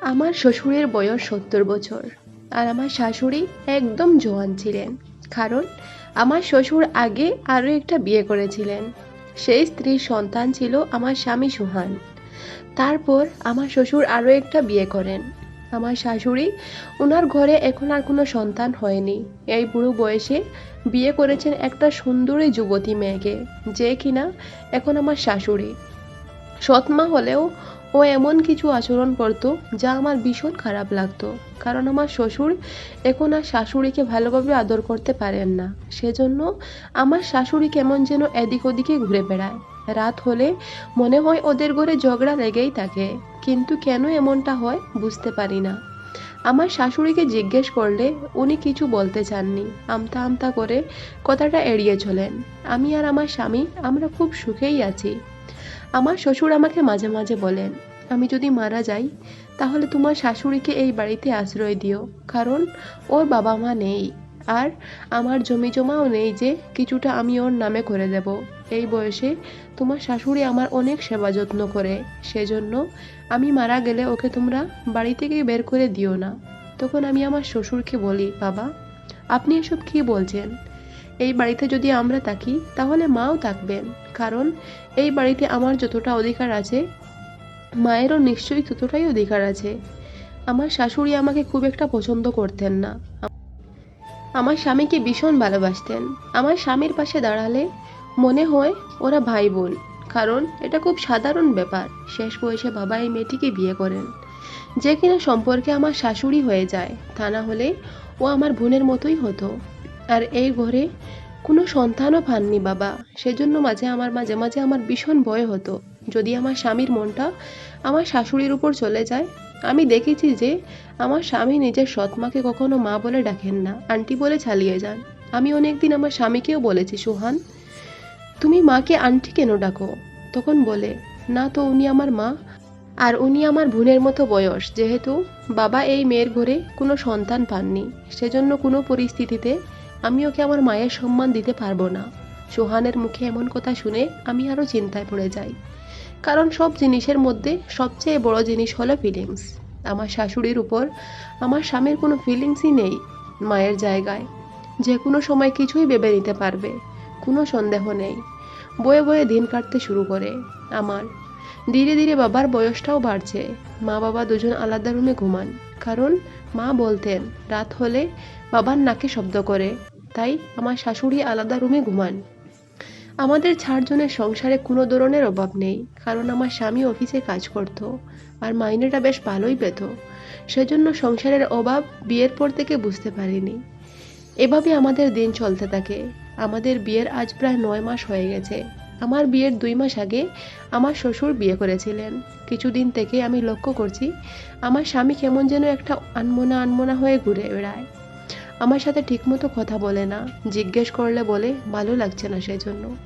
আমার শ্বশুরের বয়স সত্তর বছর আর আমার শাশুড়ি একদম জোয়ান ছিলেন। কারণ আমার শ্বশুর আগে আরও একটা বিয়ে করেছিলেন। সেই স্ত্রীর সন্তান ছিল আমার স্বামী সুহান। তারপর আমার শ্বশুর আরও একটা বিয়ে করেন। আমার শাশুড়ি ওনার ঘরে এখন আর কোনো সন্তান হয়নি। এই বুড়ো বয়সে বিয়ে করেছেন একটা সুন্দরী যুবতী মেয়েকে, যে কিনা এখন আমার শাশুড়ি। সৎমা হলেও ও এমন কিছু আচরণ করতো যা আমার ভীষণ খারাপ লাগতো। কারণ আমার শ্বশুর এখন আর শাশুড়িকে ভালোভাবে আদর করতে পারেন না। সেজন্য আমার শাশুড়ি কেমন যেন এদিক ওদিকে ঘুরে বেড়ায়। রাত হলে মনে হয় ওদের ঘরে ঝগড়া লেগেই থাকে। কিন্তু কেন এমনটা হয় বুঝতে পারি না। আমার শাশুড়িকে জিজ্ঞেস করলে উনি কিছু বলতে চাননি। আমতা আমতা করে কথাটা এড়িয়ে চলেন। আমি আর আমার স্বামী আমরা খুব সুখেই আছি। আমার শ্বশুর আমাকে মাঝে মাঝে বলেন, আমি যদি মারা যাই, তাহলে তোমার শাশুড়িকে এই বাড়িতে আশ্রয় দিও, কারণ ওর বাবা মা নেই। আর আমার জমি জমাও নেই যে কিছুটা আমি ওর নামে করে দেব। এই বয়সে তোমার শাশুড়ি আমার অনেক সেবা যত্ন করে, সেজন্য আমি মারা গেলে ওকে তোমরা বাড়ি থেকে বের করে দিও না। তখন আমি আমার শ্বশুরকে বলি, বাবা, আপনি এসব কি বলছেন? এই বাড়িতে যদি আমরা থাকি, তাহলে মাও থাকবেন। কারণ এই বাড়িতে আমার যতটা অধিকার আছে, মায়েরও নিশ্চয়ই ততটাই অধিকার আছে। আমার শাশুড়ি আমাকে খুব একটা পছন্দ করতেন না। আমার স্বামীকে ভীষণ ভালোবাসতেন। আমার স্বামীর পাশে দাঁড়ালে মনে হয় ওরা ভাই বোন কারণ এটা খুব সাধারণ ব্যাপার। শেষ বয়সে বাবা এই মেয়েটিকে বিয়ে করেন। যে কিনা সম্পর্কে আমার শাশুড়ি হয়ে যায়, তা না হলে ও আমার বোনের মতোই হতো। আর এই ঘরে কোনো সন্তানও পাননি বাবা। সেজন্য মাঝে আমার মাঝে মাঝে আমার ভীষণ ভয় হতো। যদি আমার স্বামীর মনটা আমার শাশুড়ির উপর চলে যায়, আমি দেখেছি যে আমার স্বামী নিজের সৎমাকে কখনো মা বলে ডাকেন না, আন্টি বলে চালিয়ে যান। আমি অনেকদিন আমার স্বামীকেও বলেছি, সুহান, তুমি মাকে আন্টি কেন ডাকো? তখন বলে, না তো, উনি আমার মা আর উনি আমার বোনের মতো বয়স। যেহেতু বাবা এই মেয়ের ঘরে কোনো সন্তান পাননি, সেজন্য কোনো পরিস্থিতিতে আমি ওকে আমার মায়ের সম্মান দিতে পারব না। সোহানের মুখে এমন কথা শুনে আমি আরও চিন্তায় পড়ে যাই। কারণ সব জিনিসের মধ্যে সবচেয়ে বড় জিনিস হলো ফিলিংস আমার শাশুড়ির উপর আমার স্বামীর কোনো ফিলিংসই নেই মায়ের জায়গায়। যে কোনো সময় কিছুই ভেবে নিতে পারবে, কোনো সন্দেহ নেই। বয়ে বয়ে দিন কাটতে শুরু করে আমার। ধীরে ধীরে বাবার বয়সটাও বাড়ছে। মা বাবা দুজন আলাদা রুমে ঘুমান। কারণ মা বলতেন, রাত হলে বাবার নাকে শব্দ করে, তাই আমার শাশুড়ি আলাদা রুমে ঘুমান। আমাদের চারজনের সংসারে কোনো ধরনের অভাব নেই, কারণ আমার স্বামী অফিসে কাজ করত আর মাইনেটা বেশ ভালোই পেত। সেজন্য সংসারের অভাব বিয়ের পর থেকে বুঝতে পারিনি। এভাবে আমাদের দিন চলতে থাকে। আমাদের বিয়ের আজ প্রায় নয় মাস হয়ে গেছে। আমার বিয়ের দুই মাস আগে আমার শ্বশুর বিয়ে করেছিলেন। কিছুদিন থেকে আমি লক্ষ্য করছি, আমার স্বামী কেমন যেন একটা আনমোনা আনমনা হয়ে ঘুরে বেড়ায়। আমার সাথে ঠিকমতো কথা বলে না, জিজ্ঞেস করলে বলে, ভালো লাগছে না সেজন্য।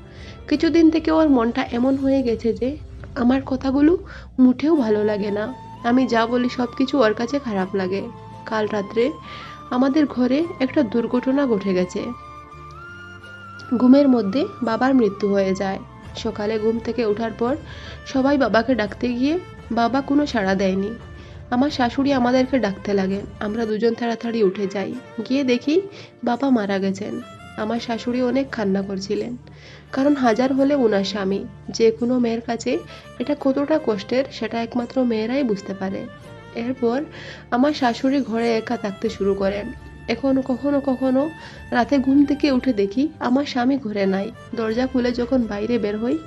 কিছুদিন থেকে ওর মনটা এমন হয়ে গেছে যে, আমার কথাগুলো মুঠেও ভালো লাগে না। আমি যা বলি সব কিছু ওর কাছে খারাপ লাগে। কাল রাত্রে আমাদের ঘরে একটা দুর্ঘটনা ঘটে গেছে। ঘুমের মধ্যে বাবার মৃত্যু হয়ে যায়। সকালে ঘুম থেকে ওঠার পর সবাই বাবাকে ডাকতে গিয়ে বাবা কোনো সাড়া দেয়নি। আমার শাশুড়ি আমাদেরকে ডাকতে লাগে। আমরা দুজন তাড়াতাড়ি উঠে যাই। গিয়ে দেখি বাবা মারা গেছেন। আমার শাশুড়ি অনেক কান্না করছিলেন। কারণ হাজার হলে ওনার স্বামী। যে কোনো মেয়ের কাছে এটা কতটা কষ্টের সেটা একমাত্র মেয়েরাই বুঝতে পারে। এরপর আমার শাশুড়ি ঘরে একা থাকতে শুরু করেন। এখন কখনো কখনো রাতে ঘুম থেকে উঠে দেখি আমার স্বামী ঘরে নাই। দরজা খুলে যখন বাইরে বের হই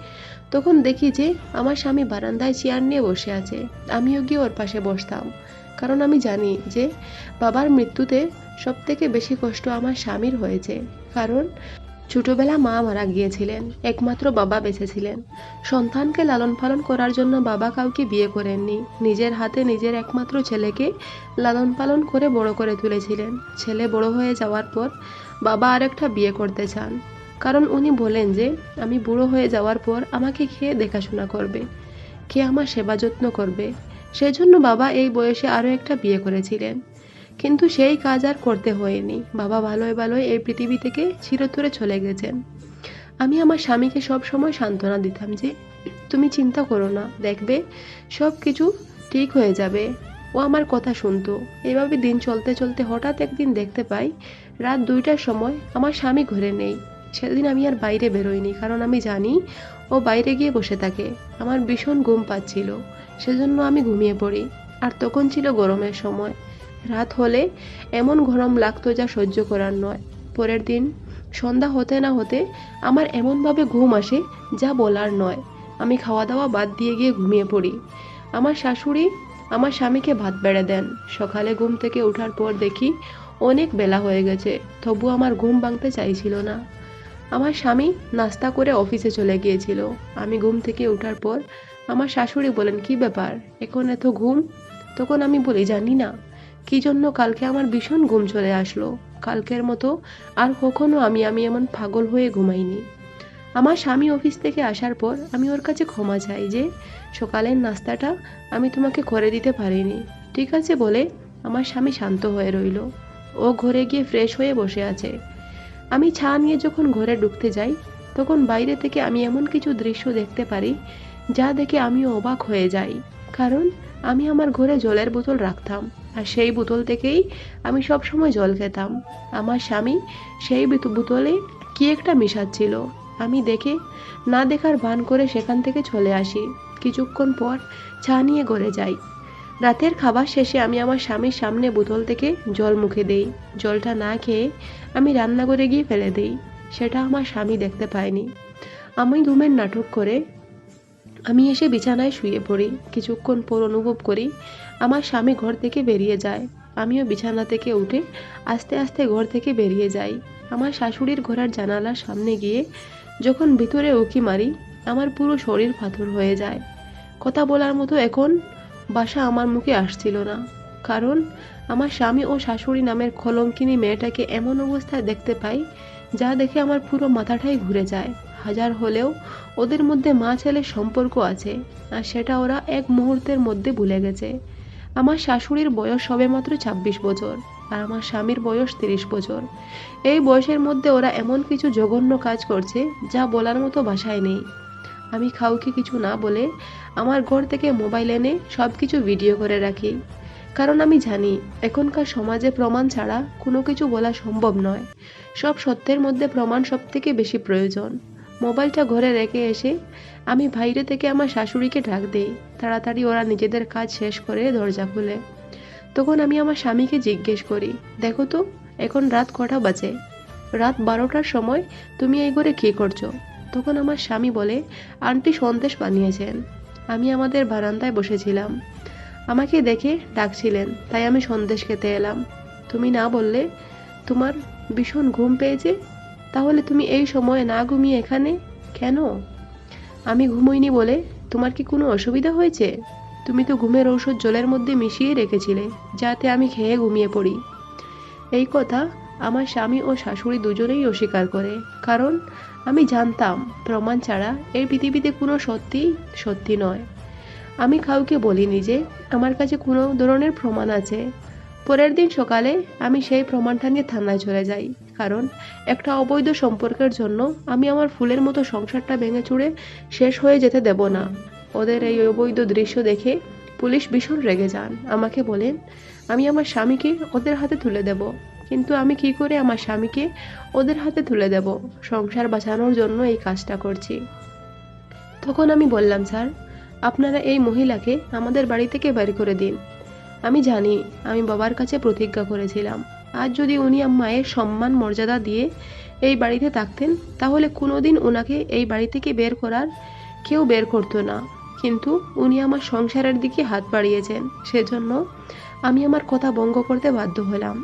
তখন দেখি যে আমার স্বামী বারান্দায় চেয়ার নিয়ে বসে আছে। আমিও গিয়ে ওর পাশে বসতাম। কারণ আমি জানি যে বাবার মৃত্যুতে সব থেকে বেশি কষ্ট আমার স্বামীর হয়েছে। কারণ ছোটবেলা মা মারা গিয়েছিলেন, একমাত্র বাবা বেঁচেছিলেন সন্তানকে লালন পালন করার জন্য বাবা কাউকে বিয়ে করেননি। নিজের হাতে নিজের একমাত্র ছেলেকে লালন পালন করে বড় করে তুলেছিলেন। ছেলে বড় হয়ে যাওয়ার পর বাবা আরেকটা বিয়ে করতে চান। কারণ উনি বলেন যে, আমি বুড়ো হয়ে যাওয়ার পর আমাকে খেয়ে দেখাশোনা করবে? কে আমার সেবা যত্ন করবে? সেজন্য বাবা এই বয়সে আরও একটা বিয়ে করেছিলেন। কিন্তু সেই কাজ আর করতে হয়নি। বাবা ভালোই ভালোই এই পৃথিবী থেকে চিরতরে চলে গেছেন। আমি আমার স্বামীকে সব সময় সান্ত্বনা দিতাম যে, তুমি চিন্তা করো না, দেখবে সব কিছু ঠিক হয়ে যাবে। ও আমার কথা শুনতো। এভাবে দিন চলতে চলতে হঠাৎ একদিন দেখতে পাই, রাত দুইটার সময় আমার স্বামী ঘরে নেই। সেদিন আমি আর বাইরে বেরোইনি, কারণ আমি জানি ও বাইরে গিয়ে বসে থাকে। আমার ভীষণ ঘুম পাচ্ছিল, সেজন্য আমি ঘুমিয়ে পড়ি। আর তখন ছিল গরমের সময়। রাত হলে এমন গরম লাগতো যা সহ্য করার নয়। পরের দিন সন্ধ্যা হতে না হতে আমার এমনভাবে ঘুম আসে যা বলার নয়। আমি খাওয়া দাওয়া বাদ দিয়ে গিয়ে ঘুমিয়ে পড়ি। আমার শাশুড়ি আমার স্বামীকে ভাত বেড়ে দেন। সকালে ঘুম থেকে ওঠার পর দেখি অনেক বেলা হয়ে গেছে তবু আমার ঘুম ভাঙতে চাইছিল না। আমার স্বামী নাস্তা করে অফিসে চলে গিয়েছিল। আমি ঘুম থেকে ওঠার পর আমার শাশুড়ি বলেন কি ব্যাপার? এখন এত ঘুম? তখন আমি বলি, জানি না। কি জন্য কালকে আমার ভীষণ ঘুম চলে আসলো। কালকের মতো আর কখনো আমি আমি এমন পাগল হয়ে ঘুমাইনি। আমার স্বামী অফিস থেকে আসার পর আমি ওর কাছে ক্ষমা চাই যে, সকালের নাস্তাটা আমি তোমাকে করে দিতে পারিনি। ঠিক আছে বলে আমার স্বামী শান্ত হয়ে রইল। ও ঘরে গিয়ে ফ্রেশ হয়ে বসে আছে। আমি ছা নিয়ে যখন ঘরে ঢুকতে যাই, তখন বাইরে থেকে আমি এমন কিছু দৃশ্য দেখতে পারি, যা দেখে আমিও অবাক হয়ে যাই। কারণ, আমি আমার ঘরে জলের বোতল রাখতাম, আর সেই বোতল থেকেই আমি সব সময় জল খেতাম। আমার স্বামী সেই বোতলে কি একটা মিশাচ্ছিল, আমি দেখে না দেখার ভান করে সেখান থেকে চলে আসি। কিছুক্ষণ পর চা নিয়ে ঘরে যাই। রাতের খাবার শেষে আমি আমার স্বামীর সামনে বোতল থেকে জল মুখে দেই। জলটা না খেয়ে আমি রান্না করে গিয়ে ফেলে দেই। সেটা আমার স্বামী দেখতে পায়নি। আমি ঘুমের নাটক করে আমি এসে বিছানায় শুয়ে পড়ি। কিছুক্ষণ পর অনুভব করি আমার স্বামী ঘর থেকে বেরিয়ে যায়। আমিও বিছানা থেকে উঠে আস্তে আস্তে ঘর থেকে বেরিয়ে যাই। আমার শাশুড়ির ঘোড়ার জানালার সামনে গিয়ে যখন ভিতরে উকি মারি, আমার পুরো শরীর পাথর হয়ে যায়। কথা বলার মতো এখন বাসা আমার মুখে আসছিল না। কারণ আমার স্বামী ও শাশুড়ি নামের কলঙ্কিনী মেয়েটাকে এমন অবস্থায় দেখতে পাই, যা দেখে আমার পুরো মাথাটাই ঘুরে যায়। হাজার হলেও ওদের মধ্যে মা ছেলের সম্পর্ক আছে, আর সেটা ওরা এক মুহূর্তের মধ্যে ভুলে গেছে। আমার শাশুড়ির বয়স সবেমাত্র ছাব্বিশ বছর, আর আমার স্বামীর বয়স তিরিশ বছর। এই বয়সের মধ্যে ওরা এমন কিছু জঘন্য কাজ করছে, যা বলার মতো ভাষায় নেই। আমি কাউকে কিছু না বলে আমার ঘর থেকে মোবাইল এনে সব কিছু ভিডিও করে রাখি। কারণ আমি জানি, এখনকার সমাজে প্রমাণ ছাড়া কোনো কিছু বলা সম্ভব নয়। সব সত্যের মধ্যে প্রমাণ সব থেকে বেশি প্রয়োজন। মোবাইলটা ঘরে রেখে এসে আমি বাইরে থেকে আমার শাশুড়িকে ডাক দেই। তাড়াতাড়ি ওরা নিজেদের কাজ শেষ করে দরজা খুলে। তখন আমি আমার স্বামীকে জিজ্ঞেস করি, দেখো তো, এখন রাত কটা বাজে? রাত বারোটার সময় তুমি এই ঘরে কী করছ? তখন আমার স্বামী বলে, আন্টি সন্দেশ বানিয়েছেন। আমি আমাদের বারান্দায় বসেছিলাম। আমাকে দেখে ডাকছিলেন, তাই আমি সন্দেশ খেতে এলাম। তুমি না বললে তোমার ভীষণ ঘুম পেয়েছে? তাহলে তুমি এই সময়ে না ঘুমিয়ে এখানে কেন? আমি ঘুমোইনি বলে তোমার কি কোনো অসুবিধা হয়েছে? তুমি তো ঘুমের ঔষধ জলের মধ্যে মিশিয়ে রেখেছিলে, যাতে আমি খেয়ে ঘুমিয়ে পড়ি। এই কথা আমার স্বামী ও শাশুড়ি দুজনেই অস্বীকার করে, কারণ আমি জানতাম, প্রমাণ ছাড়া এই পৃথিবীতে কোনো সত্যি সত্যি নয়। আমি কাউকে বলিনি যে আমার কাছে কোনো ধরনের প্রমাণ আছে। পরের দিন সকালে আমি সেই প্রমাণটা নিয়ে থানায় চলে যাই, কারণ একটা অবৈধ সম্পর্কের জন্য আমি আমার ফুলের মতো সংসারটা ভেঙে চুড়ে শেষ হয়ে যেতে দেব না। ওদের এই অবৈধ দৃশ্য দেখে পুলিশ ভীষণ রেগে যান। আমাকে বলেন, আমি আমার স্বামীকে ওদের হাতে তুলে দেব। কিন্তু আমি কি করে আমার স্বামীকে ওদের হাতে তুলে দেব? সংসার বাঁচানোর জন্য এই কাজটা করছি। তখন আমি বললাম, স্যার, আপনারা এই মহিলাকে আমাদের বাড়ি থেকে বের করে দিন। আমি জানি, আমি বাবার কাছে প্রতিজ্ঞা করেছিলাম। আজ যদি উনি মায়ের সম্মান, মর্যাদা দিয়ে এই বাড়িতে থাকতেন, তাহলে কোনোদিন ওনাকে এই বাড়ি থেকে বের করার কেউ বের করতো না। কিন্তু উনি আমার সংসারের দিকে হাত বাড়িয়েছেন। সেজন্য আমি আমার কথা ভঙ্গ করতে বাধ্য হলাম।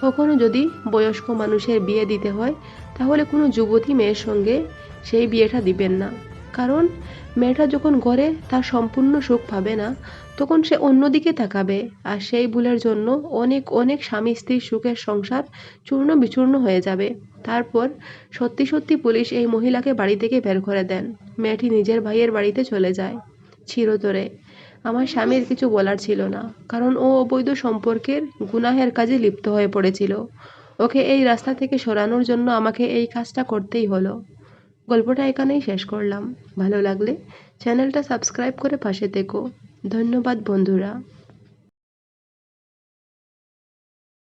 কখনো যদি বয়স্ক মানুষের বিয়ে দিতে হয়, তাহলে কোনো যুবতী মেয়ের সঙ্গে সেই বিয়েটা দিবেন না। কারণ মেয়েটা যখন ঘরে তার সম্পূর্ণ সুখ পাবে না, তখন সে অন্যদিকে তাকাবে আর সেই ভুলের জন্য অনেক অনেক স্বামী স্ত্রীর সুখের সংসার চূর্ণ বিচূর্ণ হয়ে যাবে। তারপর সত্যি সত্যি পুলিশ এই মহিলাকে বাড়ি থেকে বের করে দেন। মেয়েটি নিজের ভাইয়ের বাড়িতে চলে যায়। চিরতরে আমার স্বামীর কিছু বলার ছিল না, কারণ ও অবৈধ সম্পর্কের গুনাহের কাজে লিপ্ত হয়ে পড়েছিল। ওকে এই রাস্তা থেকে সরানোর জন্য আমাকে এই কাজটা করতেই হলো। গল্পটা এখানেই শেষ করলাম। ভালো লাগলে চ্যানেলটা সাবস্ক্রাইব করে পাশে থেকো। ধন্যবাদ বন্ধুরা।